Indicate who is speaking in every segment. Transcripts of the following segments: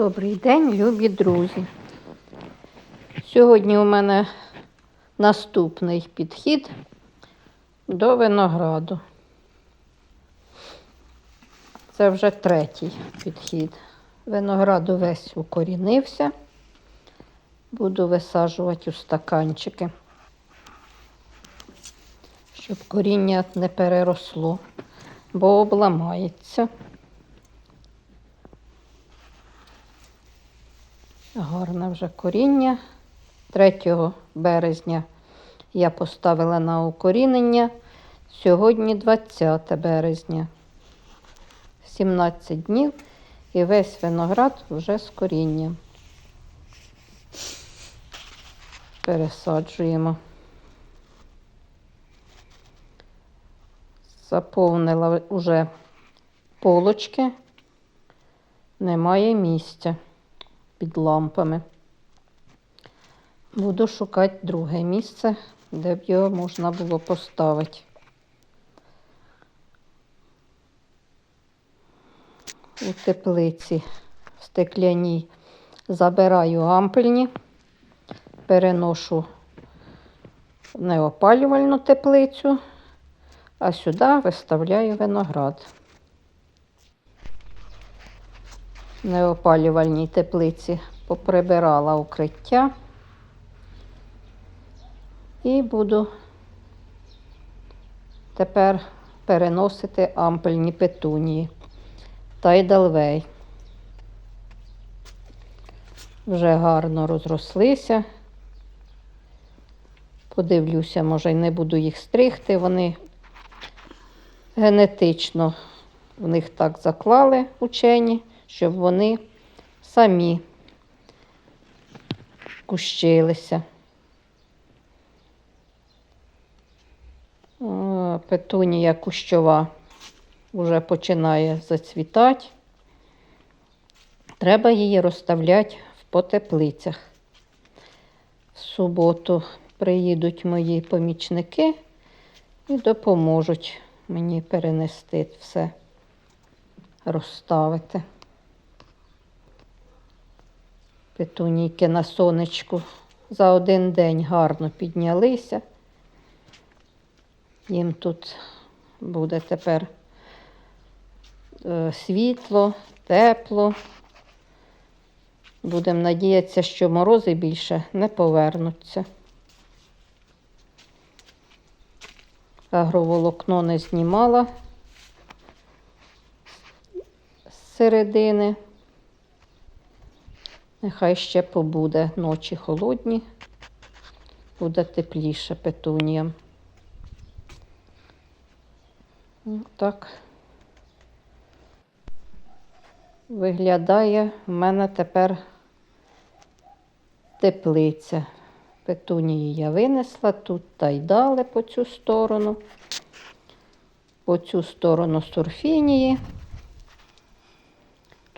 Speaker 1: Добрий день, любі друзі. Сьогодні у мене наступний підхід до винограду. Це вже третій підхід. Виноград увесь укорінився. Буду висаджувати у стаканчики, щоб коріння не переросло, бо обламається. Гарне вже коріння. 3 березня я поставила на укорінення. Сьогодні 20 березня. 17 днів і весь виноград вже з корінням. Пересаджуємо. Заповнила вже полочки, немає місця під лампами. Буду шукати друге місце, де б його можна було поставити. У теплиці в стекляній забираю ампельні, переношу неопалювальну теплицю, а сюди виставляю виноград. В неопалювальній теплиці поприбирала укриття і буду тепер переносити ампельні петунії та й далвей. Вже гарно розрослися. Подивлюся, може, й не буду їх стригти. Вони генетично в них так заклали учені, щоб вони самі кущилися. Петунія кущова вже починає зацвітати. Треба її розставляти в потеплицях. В суботу приїдуть мої помічники і допоможуть мені перенести все, розставити. Петунійки на сонечку за один день гарно піднялися. Їм тут буде тепер е, світло, тепло. Будемо надіятися, що морози більше не повернуться. Агроволокно не знімала з середини. Нехай ще побуде ночі холодні, буде тепліше петуніям. Так виглядає в мене тепер теплиця. Петунії я винесла тут та й дали по цю сторону, по цю сторону сурфінії.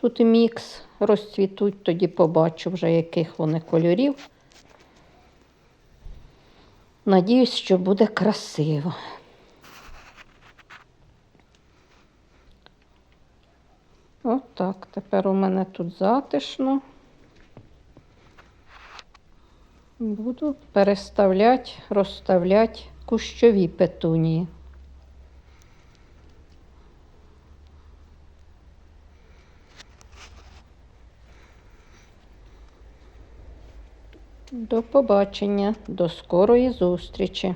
Speaker 1: Тут мікс розцвітуть, тоді побачу вже, яких вони кольорів. Надіюсь, що буде красиво. Отак, тепер у мене тут затишно. Буду переставляти, розставляти кущові петунії. До побачення, до скорої зустрічі!